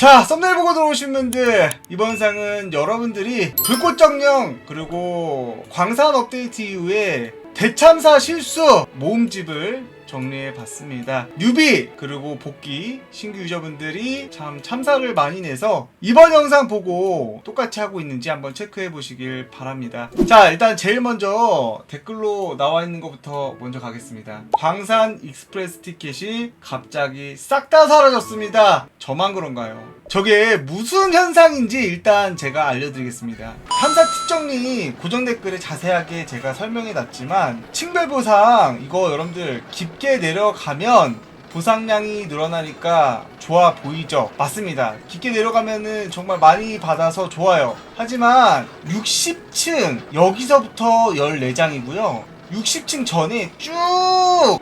자 썸네일 보고 들어오신 분들 이번 상은 여러분들이 불꽃 정령 그리고 광산 업데이트 이후에 대참사 실수 모음집을 정리해 봤습니다. 뉴비 그리고 복귀 신규 유저분들이 참 참사를 많이 내서 이번 영상 보고 똑같이 하고 있는지 한번 체크해 보시길 바랍니다. 자 일단 제일 먼저 댓글로 나와 있는 것부터 먼저 가겠습니다. 광산 익스프레스 티켓이 갑자기 싹 다 사라졌습니다. 저만 그런가요? 저게 무슨 현상인지 일단 제가 알려드리겠습니다. 탐사 특정리 고정 댓글에 자세하게 제가 설명해 놨지만 층별 보상 이거 여러분들 깊게 내려가면 보상량이 늘어나니까 좋아 보이죠? 맞습니다. 깊게 내려가면은 정말 많이 받아서 좋아요. 하지만 60층 여기서부터 14장이고요. 60층 전에 쭉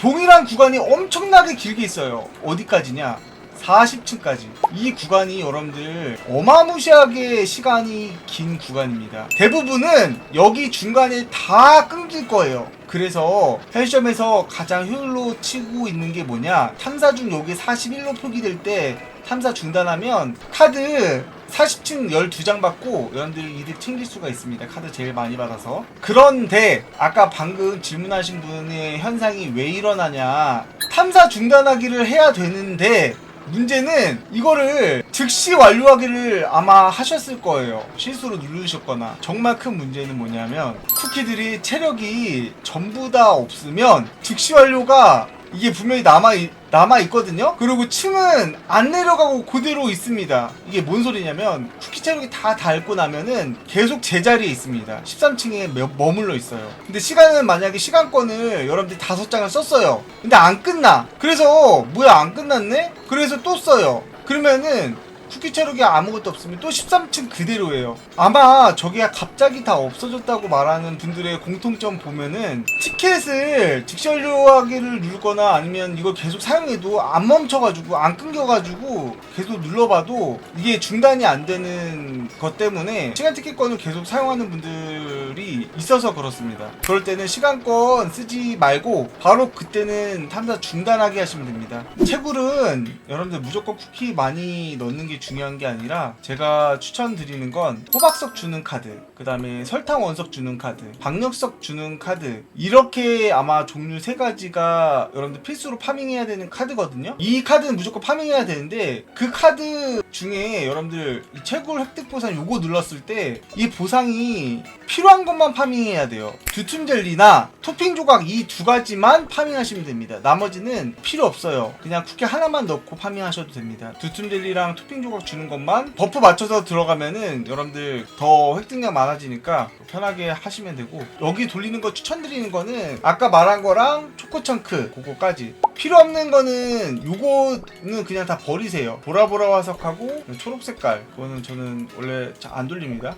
동일한 구간이 엄청나게 길게 있어요. 어디까지냐? 40층까지. 이 구간이 여러분들 어마무시하게 시간이 긴 구간입니다. 대부분은 여기 중간에 다 끊길 거예요. 그래서 헬점에서 가장 효율로 치고 있는 게 뭐냐? 탐사 중 여기 41로 표기될 때 탐사 중단하면 카드 40층 12장 받고 여러분들이 이득 챙길 수가 있습니다. 카드 제일 많이 받아서. 그런데 아까 방금 질문하신 분의 현상이 왜 일어나냐? 탐사 중단하기를 해야 되는데 문제는 이거를 즉시 완료하기를 아마 하셨을 거예요. 실수로 누르셨거나. 정말 큰 문제는 뭐냐면 쿠키들이 체력이 전부 다 없으면 즉시 완료가 이게 분명히 남아 있, 남아 있거든요. 그리고 층은 안 내려가고 그대로 있습니다. 이게 뭔 소리냐면 쿠키 체력이 다 닳고 나면은 계속 제자리에 있습니다. 13층에 머물러 있어요. 근데 시간은 만약에 시간권을 여러분들이 다섯 장을 썼어요. 근데 안 끝나. 그래서 뭐야 안 끝났네? 그래서 또 써요. 그러면은 쿠키 체력이 아무것도 없으면 또 13층 그대로예요. 아마 저기가 갑자기 다 없어졌다고 말하는 분들의 공통점 보면은 티켓을 즉시 완료하기를 누르거나 아니면 이걸 계속 사용해도 안 멈춰가지고 안 끊겨가지고 계속 눌러봐도 이게 중단이 안 되는 것 때문에 시간 티켓권을 계속 사용하는 분들이 있어서 그렇습니다. 그럴 때는 시간권 쓰지 말고 바로 그때는 탐사 중단하게 하시면 됩니다. 채굴은 여러분들 무조건 쿠키 많이 넣는 게 중요한 게 아니라 제가 추천드리는 건 호박석 주는 카드, 그 다음에 설탕 원석 주는 카드, 박력석 주는 카드 이렇게 아마 종류 세 가지가 여러분들 필수로 파밍해야 되는 카드거든요. 이 카드는 무조건 파밍해야 되는데 그 카드 중에 여러분들 이 채굴 획득 보상 요거 눌렀을 때 이 보상이 필요한 것만 파밍해야 돼요. 두툼 젤리나 토핑 조각 이 두 가지만 파밍하시면 됩니다. 나머지는 필요 없어요. 그냥 쿠키 하나만 넣고 파밍하셔도 됩니다. 두툼 젤리랑 토핑 조각 주는 것만 버프 맞춰서 들어가면은 여러분들 더 획득량 많아지니까 편하게 하시면 되고 여기 돌리는 거 추천드리는 거는 아까 말한 거랑 초코 청크 그거까지 필요 없는 거는 요거는 그냥 다 버리세요. 보라보라 화석하고 초록 색깔 그거는 저는 원래 잘안 돌립니다.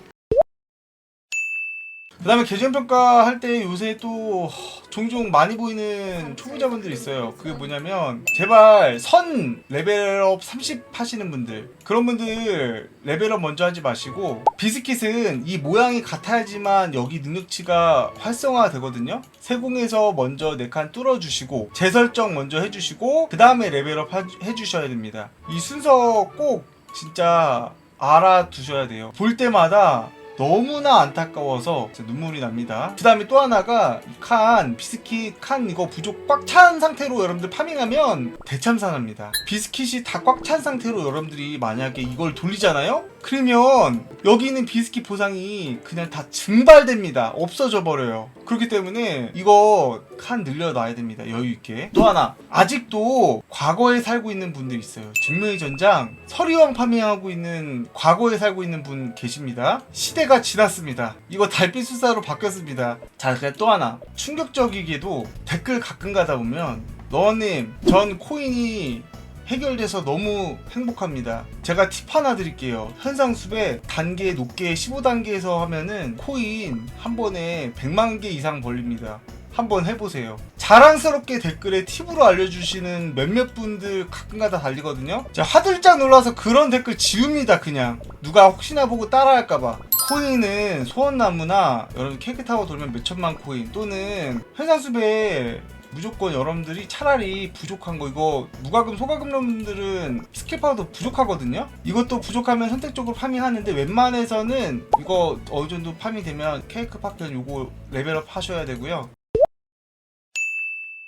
그 다음에 계정 평가 할 때 요새 또 종종 많이 보이는 초보자분들이 있어요. 그게 뭐냐면 제발 선 레벨업 30 하시는 분들 그런 분들 레벨업 먼저 하지 마시고 비스킷은 이 모양이 같아야지만 여기 능력치가 활성화 되거든요. 세공에서 먼저 4칸 뚫어주시고 재설정 먼저 해주시고 그 다음에 레벨업 하- 해주셔야 됩니다. 이 순서 꼭 진짜 알아두셔야 돼요. 볼 때마다 너무나 안타까워서 눈물이 납니다. 그 다음에 또 하나가 이 칸, 비스킷 칸 이거 부족 꽉 찬 상태로 여러분들 파밍하면 대참사납니다. 비스킷이 다 꽉 찬 상태로 여러분들이 만약에 이걸 돌리잖아요? 그러면 여기 있는 비스킷 보상이 그냥 다 증발됩니다. 없어져 버려요. 그렇기 때문에 이거 칸 늘려놔야 됩니다. 여유 있게. 또 하나, 아직도 과거에 살고 있는 분들 있어요. 증명의 전장, 서리왕 파밍하고 있는 과거에 살고 있는 분 계십니다. 시대가 지났습니다. 이거 달빛 수사로 바뀌었습니다. 자, 그또 하나. 충격적이게도 댓글 가끔 가다 보면, 너님, 전 코인이 해결돼서 너무 행복합니다. 제가 팁 하나 드릴게요. 현상수배 단계 높게 15단계에서 하면은 코인 한 번에 100만 개 이상 벌립니다. 한번 해보세요. 자랑스럽게 댓글에 팁으로 알려주시는 몇몇 분들 가끔가다 달리거든요. 제가 화들짝 놀라서 그런 댓글 지웁니다. 그냥 누가 혹시나 보고 따라할까봐. 코인은 소원나무나 여러분 케이크타워 돌면 몇천만 코인 또는 현상수배 무조건 여러분들이 차라리 부족한 거 이거 무과금 소과금러분들은 스킬 파워도 부족하거든요? 이것도 부족하면 선택적으로 파밍하는데 웬만해서는 이거 어느 정도 파밍되면 케이크 파편 요거 레벨업 하셔야 되고요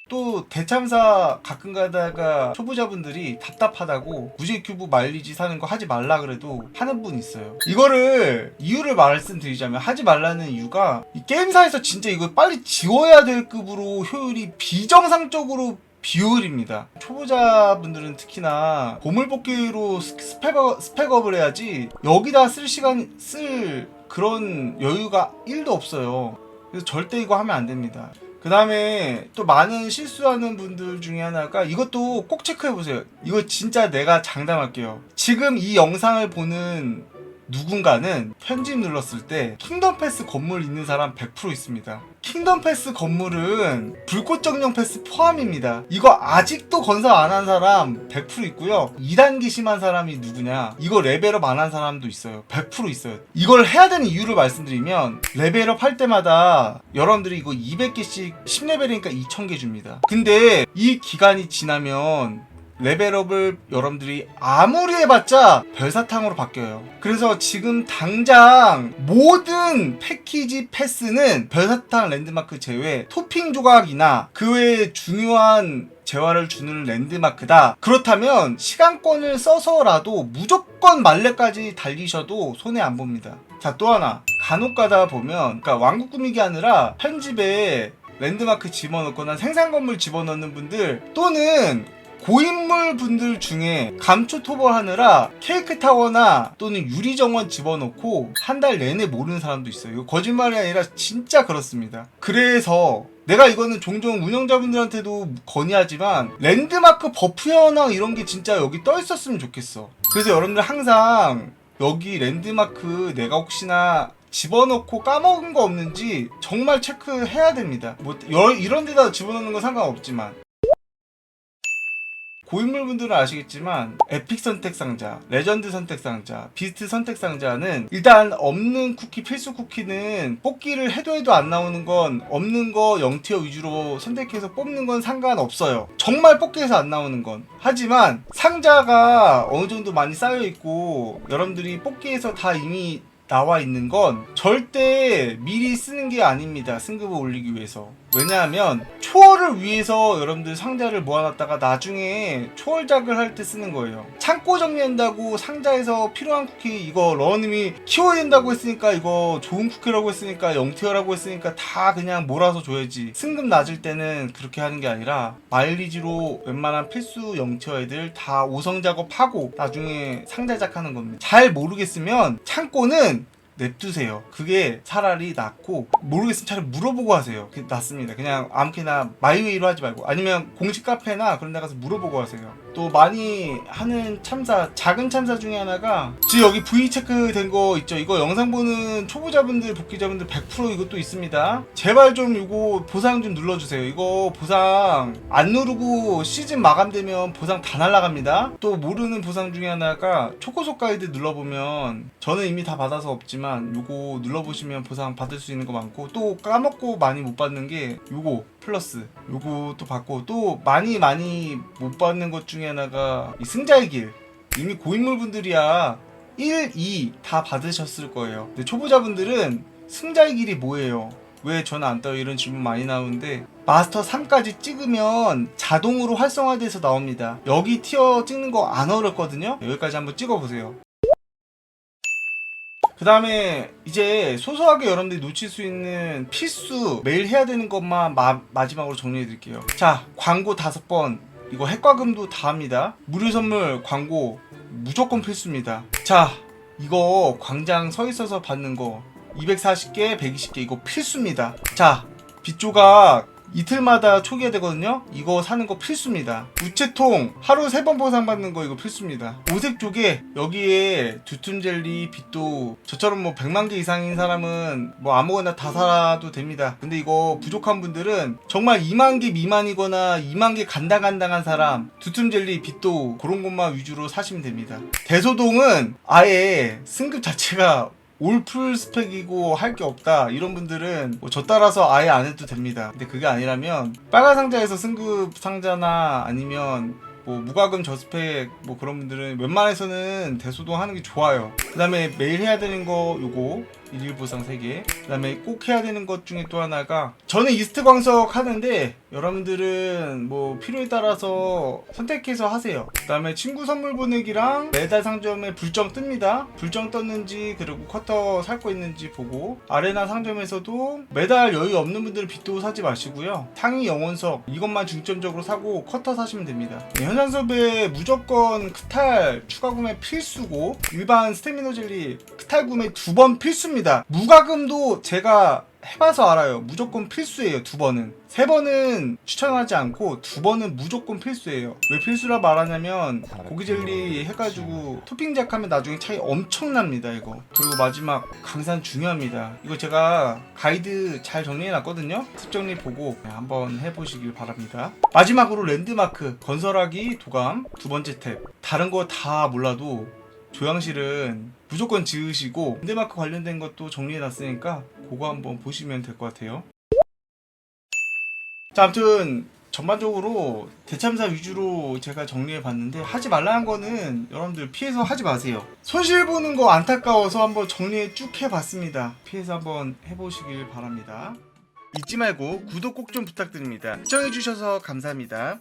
또 대참사 가끔 가다가 초보자분들이 답답하다고 무지 큐브 마일리지 사는 거 하지 말라 그래도 하는 분 있어요. 이거를 이유를 말씀드리자면 하지 말라는 이유가 이 게임사에서 진짜 이거 빨리 지워야 될 급으로 효율이 비정상적으로 비효율입니다. 초보자분들은 특히나 보물뽑기로 스- 스펙업, 스펙업을 해야지 여기다 쓸 시간 쓸 그런 여유가 1도 없어요. 그래서 절대 이거 하면 안 됩니다. 그 다음에 또 많은 실수하는 분들 중에 하나가 이것도 꼭 체크해보세요. 이거 진짜 내가 장담할게요. 지금 이 영상을 보는 누군가는 편집 눌렀을 때 킹덤 패스 건물 있는 사람 100% 있습니다. 킹덤 패스 건물은 불꽃 정령 패스 포함입니다. 이거 아직도 건설 안 한 사람 100% 있고요. 2단계 심한 사람이 누구냐? 이거 레벨업 안 한 사람도 있어요. 100% 있어요. 이걸 해야 되는 이유를 말씀드리면 레벨업 할 때마다 여러분들이 이거 200개씩 10레벨이니까 2000개 줍니다. 근데 이 기간이 지나면 레벨업을 여러분들이 아무리 해봤자 별사탕으로 바뀌어요. 그래서 지금 당장 모든 패키지 패스는 별사탕 랜드마크 제외 토핑 조각이나 그 외에 중요한 재화를 주는 랜드마크다. 그렇다면 시간권을 써서라도 무조건 말레까지 달리셔도 손해 안 봅니다. 자, 또 하나. 간혹 가다 보면, 그러니까 왕국 꾸미기 하느라 편집에 랜드마크 집어넣거나 생산 건물 집어넣는 분들 또는 고인물 분들 중에 감초 토벌하느라 케이크 타워나 또는 유리 정원 집어넣고 한 달 내내 모르는 사람도 있어요. 거짓말이 아니라 진짜 그렇습니다. 그래서 내가 이거는 종종 운영자분들한테도 건의하지만 랜드마크 버프 현황 이런 게 진짜 여기 떠 있었으면 좋겠어. 그래서 여러분들 항상 여기 랜드마크 내가 혹시나 집어넣고 까먹은 거 없는지 정말 체크해야 됩니다. 뭐 여- 이런 데다 집어넣는 건 상관없지만 고인물 분들은 아시겠지만 에픽 선택 상자, 레전드 선택 상자, 비스트 선택 상자는 일단 없는 쿠키 필수 쿠키는 뽑기를 해도 해도 안 나오는 건 없는 거 0티어 위주로 선택해서 뽑는 건 상관없어요. 정말 뽑기에서 안 나오는 건. 하지만 상자가 어느 정도 많이 쌓여 있고 여러분들이 뽑기에서 다 이미 나와 있는 건 절대 미리 쓰는 게 아닙니다. 승급을 올리기 위해서. 왜냐하면 초월을 위해서 여러분들 상자를 모아놨다가 나중에 초월작을 할 때 쓰는 거예요. 창고 정리한다고 상자에서 필요한 쿠키 이거 러님이 키워야 된다고 했으니까 이거 좋은 쿠키라고 했으니까 0티어라고 했으니까 다 그냥 몰아서 줘야지. 승급 낮을 때는 그렇게 하는 게 아니라 마일리지로 웬만한 필수 0티어 애들 다 오성 작업하고 나중에 상자작 하는 겁니다. 잘 모르겠으면 창고는 냅두세요. 그게 차라리 낫고 모르겠으면 차라리 물어보고 하세요. 그게 낫습니다. 그냥 아무렇게나 마이웨이로 하지 말고 아니면 공식 카페나 그런 데 가서 물어보고 하세요. 또 많이 하는 참사 작은 참사 중에 하나가 지금 여기 V 체크 된 거 있죠. 이거 영상 보는 초보자분들 복귀자분들 100% 이것도 있습니다. 제발 좀 이거 보상 좀 눌러주세요. 이거 보상 안 누르고 시즌 마감되면 보상 다 날라갑니다. 또 모르는 보상 중에 하나가 초코속 가이드 눌러보면 저는 이미 다 받아서 없지만 요거 눌러보시면 보상 받을 수 있는 거 많고 또 까먹고 많이 못 받는 게 요거 플러스 또 받고 또 많이 많이 못 받는 것 중에 하나가 이 승자의 길 이미 고인물 분들이야 1, 2 다 받으셨을 거예요. 근데 초보자분들은 승자의 길이 뭐예요? 왜 저는 안 떠요? 이런 질문 많이 나오는데 마스터 3까지 찍으면 자동으로 활성화돼서 나옵니다. 여기 티어 찍는 거 안 어렵거든요. 여기까지 한번 찍어보세요. 그 다음에 이제 소소하게 여러분들이 놓칠 수 있는 필수 매일 해야 되는 것만 마, 마지막으로 정리해 드릴게요. 자, 광고 다섯 번. 이거 핵과금도 다 합니다. 무료 선물 광고 무조건 필수입니다. 자, 이거 광장 서 있어서 받는 거 240개, 120개 이거 필수입니다. 자, 빗조각 이틀마다 초기화 되거든요. 이거 사는 거 필수입니다. 우체통 하루 세 번 보상 받는 거 이거 필수입니다. 오색 조개 여기에 두툼 젤리 빗도 저처럼 뭐 100만 개 이상인 사람은 뭐 아무거나 다 사도 됩니다. 근데 이거 부족한 분들은 정말 2만 개 미만이거나 2만 개 간당간당한 사람 두툼 젤리 빗도 그런 것만 위주로 사시면 됩니다. 대소동은 아예 승급 자체가 올풀 스펙이고 할 게 없다. 이런 분들은 뭐 저 따라서 아예 안 해도 됩니다. 근데 그게 아니라면 빨간 상자에서 승급 상자나 아니면 뭐 무과금 저스펙 뭐 그런 분들은 웬만해서는 대소동 하는 게 좋아요. 그 다음에 매일 해야 되는 거 요거 일일 보상 3개. 그 다음에 꼭 해야 되는 것 중에 또 하나가 저는 이스트 광석 하는데 여러분들은 뭐 필요에 따라서 선택해서 하세요. 그 다음에 친구 선물 보내기랑 매달 상점에 불정 뜹니다. 불정 떴는지 그리고 커터 살거 있는지 보고 아레나 상점에서도 매달 여유 없는 분들은 빗도 사지 마시고요. 상위 영원석 이것만 중점적으로 사고 커터 사시면 됩니다. 네, 현장섭에 무조건 크탈 추가 구매 필수고 일반 스태미너 젤리 크탈 구매 두 번 필수입니다 무과금도 제가 해봐서 알아요. 무조건 필수예요. 두 번은. 세 번은 추천하지 않고 두 번은 무조건 필수예요. 왜 필수라 말하냐면 고기 젤리 해가지고 토핑작 하면 나중에 차이 엄청납니다. 이거. 그리고 마지막 강산 중요합니다. 이거 제가 가이드 잘 정리해놨거든요. 습 정리 보고 한번 해보시길 바랍니다. 마지막으로 랜드마크 건설하기 도감 두 번째 탭. 다른 거 다 몰라도 조향실은 무조건 지으시고 랜드마크 관련된 것도 정리해놨으니까 그거 한번 보시면 될 것 같아요. 자, 아무튼 전반적으로 대참사 위주로 제가 정리해 봤는데 하지 말라는 거는 여러분들 피해서 하지 마세요. 손실 보는 거 안타까워서 한번 정리해 쭉 해봤습니다. 피해서 한번 해보시길 바랍니다. 잊지 말고 구독 꼭 좀 부탁드립니다. 시청해주셔서 감사합니다.